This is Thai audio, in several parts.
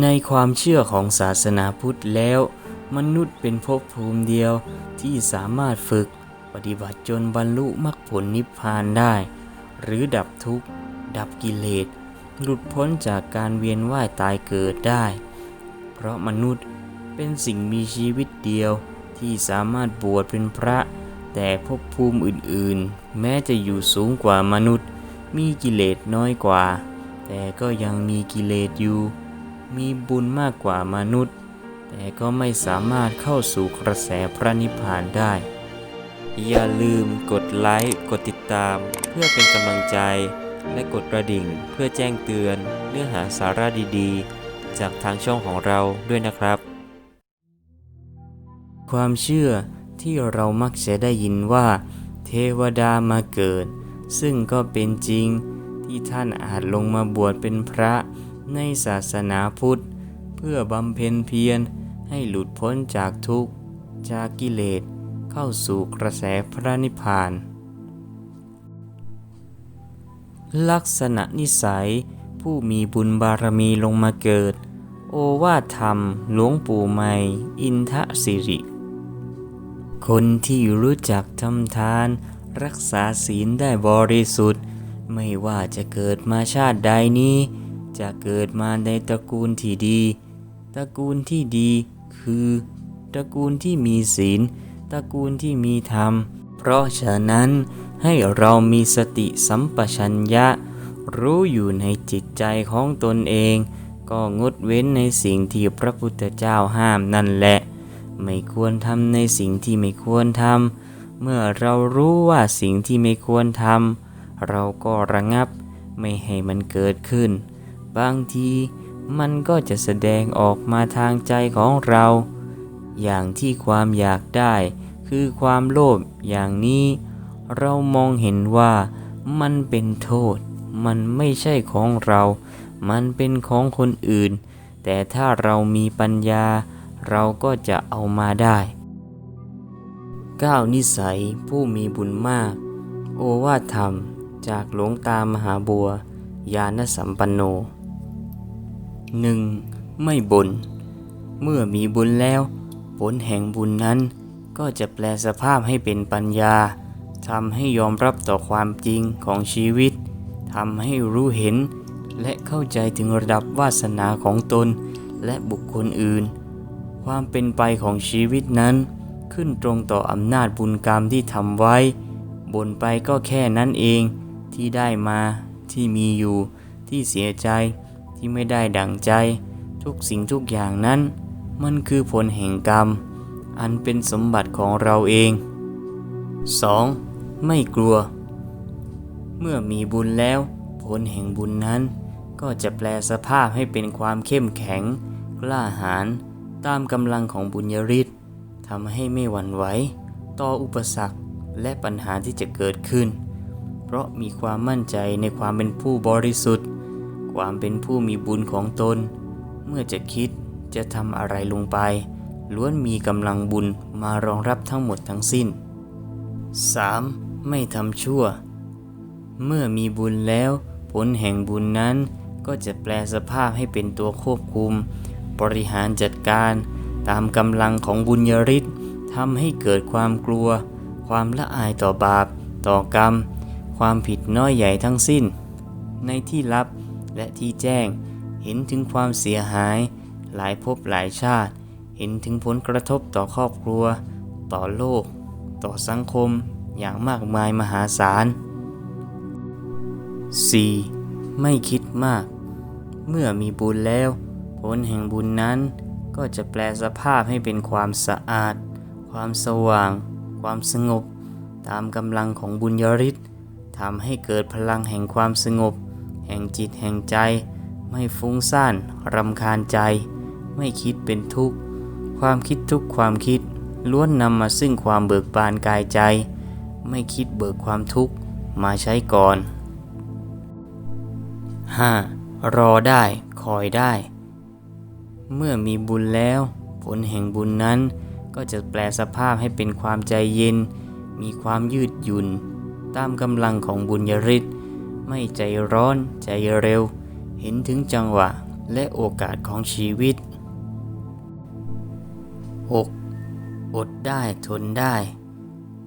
ในความเชื่อของศาสนาพุทธแล้ว มนุษย์เป็นภพภูมิเดียวที่สามารถฝึกปฏิบัติจนบรรลุมรรคผลนิพพานได้ หรือดับทุกข์ ดับกิเลส หลุดพ้นจากการเวียนว่ายตายเกิดได้ เพราะมนุษย์เป็นสิ่งมีชีวิตเดียวที่สามารถบวชเป็นพระ แต่ภพภูมิอื่นๆ แม้จะอยู่สูงกว่ามนุษย์ มีกิเลสน้อยกว่า แต่ก็ยังมีกิเลสอยู่ มีบุญมากกว่ามนุษย์ แต่ก็ไม่สามารถเข้าสู่กระแสพระนิพพานได้ อย่าลืมกดไลค์ กดติดตาม เพื่อเป็นกำลังใจ และกดกระดิ่งเพื่อแจ้งเตือนเนื้อหาสาระดีๆ จากทางช่องของเราด้วยนะครับ ความเชื่อที่เรามักจะได้ยินว่า เทวดามาเกิด ซึ่งก็เป็นจริงที่ท่านอาจลงมาบวชเป็นพระ ในศาสนาพุทธ เพื่อบำเพ็ญเพียรให้หลุดพ้นจากทุกข์ จากกิเลสเข้าสู่กระแสพระนิพพาน ลักษณะนิสัยผู้มีบุญบารมีลงมาเกิด โอวาทธรรมหลวงปู่ใหม่ อินทสิริ คนที่รู้จักทำทาน รักษาศีลได้บริสุทธิ์ ไม่ว่าจะเกิดมาชาติใดนี้ จะเกิดมาในตระกูลที่ดี ตระกูลที่ดีคือ ตระกูลที่มีศีล ตระกูลที่มีธรรม เพราะฉะนั้นให้เรามีสติสัมปชัญญะ รู้อยู่ในจิตใจของตนเอง ก็งดเว้นในสิ่งที่พระพุทธเจ้าห้ามนั่นแหละ ไม่ควรทำในสิ่งที่ไม่ควรทำเมื่อเรารู้ว่าสิ่งที่ไม่ควรทำเราก็ระงับไม่ให้มันเกิดขึ้น บางทีมันก็จะแสดงออกมาทางใจของเรา อย่างที่ความอยากได้คือความโลภอย่างนี้ เรามองเห็นว่ามันเป็นโทษ มันไม่ใช่ของเรา มันเป็นของคนอื่น แต่ถ้าเรามีปัญญา เราก็จะเอามาได้9นิสัยผู้มีบุญมาก โอวาทธรรม จากหลวงตามหาบัวญาณสัมปันโน 1. ไม่บน่นเมื่อมีบุญแล้ว ผลแห่งบุญนั้น ก็จะแปลสภาพให้เป็นปัญญาทำให้ยอมรับต่อความจริงของชีวิตทำให้รู้เห็น และเข้าใจถึงระดับวาสนาของตน และบุคคลอื่น ความเป็นไปของชีวิตนั้น ขึ้นตรงต่ออำนาจบุญกรรมที่ทำไว้ บนไปก็แค่นั้นเองที่ได้มาที่มีอยู่ที่เสียใจ ที่ไม่ได้ดั่งใจ ทุกสิ่งทุกอย่างนั้น มันคือผลแห่งกรรม อันเป็นสมบัติของเราเอง 2. ไม่กลัว เมื่อมีบุญแล้ว ผลแห่งบุญนั้น ก็จะแปลสภาพให้เป็นความเข้มแข็ง กล้าหาญตามกำลังของบุญญาฤทธิ์ทำให้ไม่หวั่นไหวต่ออุปสรรคและปัญหาที่จะเกิดขึ้น เพราะมีความมั่นใจในความเป็นผู้บริสุทธิ์ ความเป็นผู้มีบุญของตน เมื่อจะคิดจะทำอะไรลงไป ล้วนมีกำลังบุญมารองรับทั้งหมดทั้งสิ้น 3. ไม่ทำชั่ว เมื่อมีบุญแล้ว ผลแห่งบุญนั้นก็จะแปลสภาพให้เป็นตัวควบคุม บริหารจัดการ ตามกำลังของบุญญาฤทธิ์ทำให้เกิดความกลัว ความละอายต่อบาป ต่อกรรม ความผิดน้อยใหญ่ทั้งสิ้น ในที่ลับ และที่แจ้ง เห็นถึงความเสียหาย หลายภพหลายชาติ เห็นถึงผลกระทบต่อครอบครัว ต่อโลก ต่อสังคมอย่างมากมายมหาศาล 4. ไม่คิดมาก เมื่อมีบุญแล้ว ผลแห่งบุญนั้นก็จะแปลสภาพให้เป็นความสะอาด ความสว่าง ความสงบ ตามกำลังของบุญยฤทธิ์ทำให้เกิดพลังแห่งความสงบ แห่งจิตแห่งใจ ไม่ฟุ้งซ่านรำคาญใจ ไม่คิดเป็นทุกข์ ความคิดทุกความคิด ล้วนนำมาซึ่งความเบิกบานกายใจ ไม่คิดเบิกความทุกข์มาใช้ก่อน 5. รอได้คอยได้ เมื่อมีบุญแล้ว ผลแห่งบุญนั้น ก็จะแปลสภาพให้เป็นความใจเย็น มีความยืดหยุ่น ตามกำลังของบุญญาฤทธิ์ ไม่ใจร้อนใจเร็ว เห็นถึงจังหวะและโอกาสของชีวิต 6. อดได้ทนได้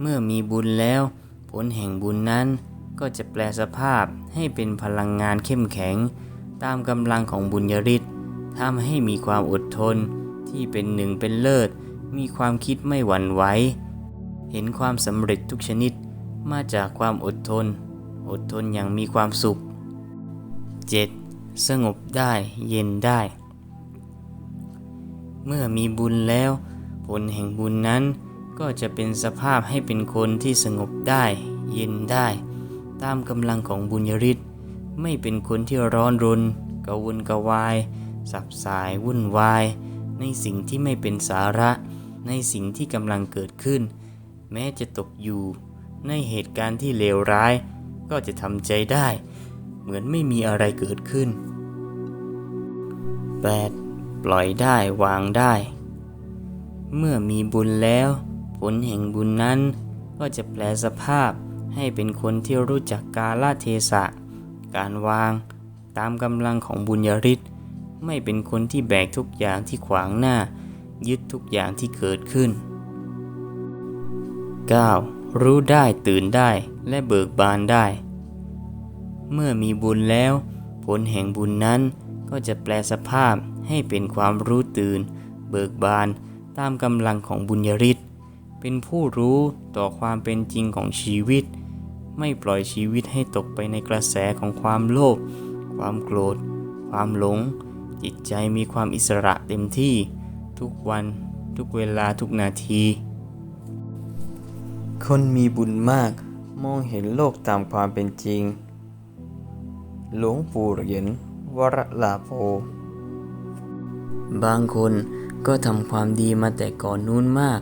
เมื่อมีบุญแล้ว ผลแห่งบุญนั้นก็จะแปลสภาพให้เป็นพลังงานเข้มแข็ง ตามกำลังของบุญยริศทำให้มีความอดทนที่เป็นหนึ่งเป็นเลิศ มีความคิดไม่หวั่นไหว เห็นความสำเร็จทุกชนิดมาจากความอดทน อดทนอย่างมีความสุข 7. สงบได้เย็นได้ เมื่อมีบุญแล้ว ผลแห่งบุญนั้นก็จะเป็นสภาพให้เป็นคนที่สงบได้ เย็นได้ ตามกำลังของบุญยริศไม่เป็นคนที่ร้อนรนกระวนกระวาย สับสายวุ่นวาย ในสิ่งที่ไม่เป็นสาระ ในสิ่งที่กำลังเกิดขึ้น แม้จะตกอยู่ ในเหตุการณ์ที่เลวร้าย ก็จะทำใจได้ เหมือนไม่มีอะไรเกิดขึ้น 8. ปล่อยได้วางได้ เมื่อมีบุญแล้ว ผลแห่งบุญนั้น ก็จะแปลสภาพให้เป็นคนที่รู้จักกาลเทศะ การวางตามกำลังของบุญญาฤทธิ์ไม่เป็นคนที่แบกทุกอย่างที่ขวางหน้า ยึดทุกอย่างที่เกิดขึ้น 9. รู้ได้ตื่นได้และเบิกบานได้ เมื่อมีบุญแล้ว ผลแห่งบุญนั้นก็จะแปลสภาพให้เป็นความรู้ตื่น เบิกบานตามกำลังของบุญญาฤทธิ์เป็นผู้รู้ต่อความเป็นจริงของชีวิต ไม่ปล่อยชีวิตให้ตกไปในกระแสของความโลภความโกรธ ความหลง จิตใจมีความอิสระเต็มที่ ทุกวัน ทุกเวลาทุกนาที คนมีบุญมากมองเห็นโลกตามความเป็นจริง หลวงปู่เหรียญวรลาโภบางคนก็ทำความดีมาแต่ก่อนนู้นมาก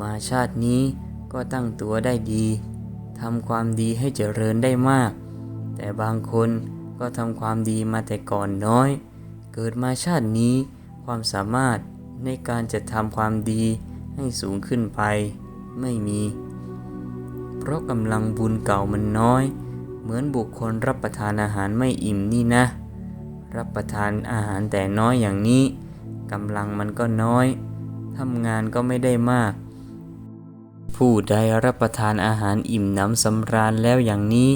มาชาตินี้ก็ตั้งตัวได้ดีทำความดีให้เจริญได้มาก แต่บางคนก็ทำความดีมาแต่ก่อนน้อย เกิดมาชาตินี้ความสามารถในการจะทำความดีให้สูงขึ้นไป ไม่มี เพราะกำลังบุญเก่ามันน้อย เหมือนบุคคลรับประทานอาหารไม่อิ่มนี่นะ รับประทานอาหารแต่น้อยอย่างนี้กำลังมันก็น้อยทำงานก็ไม่ได้มาก ผู้ใดรับประทานอาหารอิ่มหนำสำราญแล้วอย่างนี้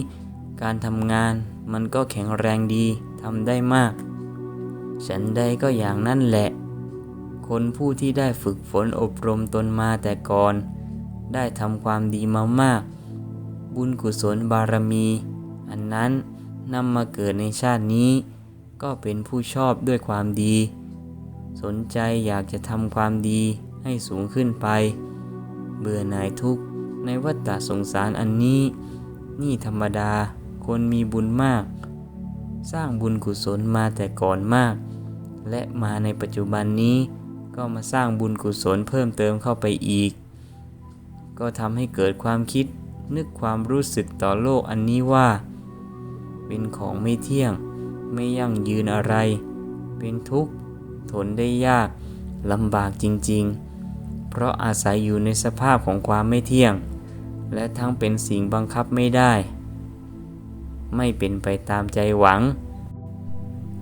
การทำงานมันก็แข็งแรงดีทำได้มาก ฉันใดก็อย่างนั่นแหละ คนผู้ที่ได้ฝึกฝนอบรมตนมาแต่ก่อน ได้ทำความดีมามาก บุญกุศลบารมี อันนั้นนำมาเกิดในชาตินี้ ก็เป็นผู้ชอบด้วยความดี สนใจอยากจะทำความดีให้สูงขึ้นไป เบื่อหน่ายทุกข์ในวัฏฏะสงสารอันนี้ นี่ธรรมดาคนมีบุญมาก สร้างบุญกุศลมาแต่ก่อนมาก และมาในปัจจุบันนี้ก็มาสร้างบุญกุศลเพิ่มเติมเข้าไปอีก ก็ทำให้เกิดความคิด นึกความรู้สึกต่อโลกอันนี้ว่า เป็นของไม่เที่ยง ไม่ยั่งยืนอะไร เป็นทุกข์ ทนได้ยากลำบากจริง ๆ เพราะอาศัยอยู่ในสภาพของความไม่เที่ยง และทั้งเป็นสิ่งบังคับไม่ได้ ไม่เป็นไปตามใจหวัง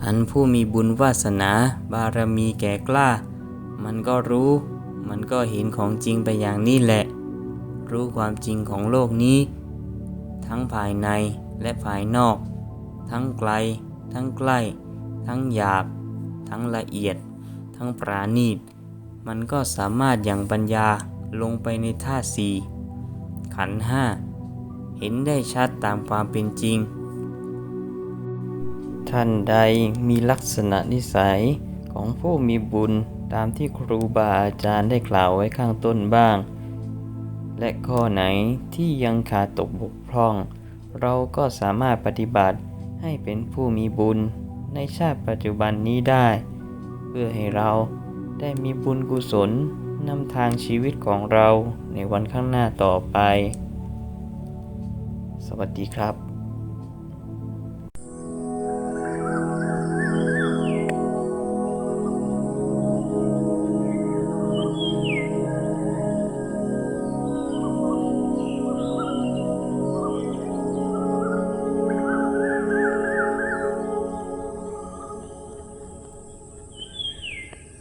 อันผู้มีบุญวาสนาบารมีแก่กล้า มันก็รู้ มันก็เห็นของจริงไปอย่างนี้แหละ รู้ความจริงของโลกนี้ ทั้งภายในและภายนอก ทั้งไกล ทั้งใกล้ ทั้งหยาบ ทั้งละเอียด ทั้งปราณีต มันก็สามารถอย่างปัญญาลงไปในธาสี่ขันห้าเห็นได้ชัดตามความเป็นจริง ท่านใดมีลักษณะนิสัยของผู้มีบุญตามที่ครูบาอาจารย์ได้กล่าวไว้ข้างต้นบ้าง และข้อไหนที่ยังขาดตกบกพร่อง เราก็สามารถปฏิบัติให้เป็นผู้มีบุญในชาติปัจจุบันนี้ได้ เพื่อให้เราได้มีบุญกุศลนำทางชีวิตของเราในวันข้างหน้าต่อไป สวัสดีครับ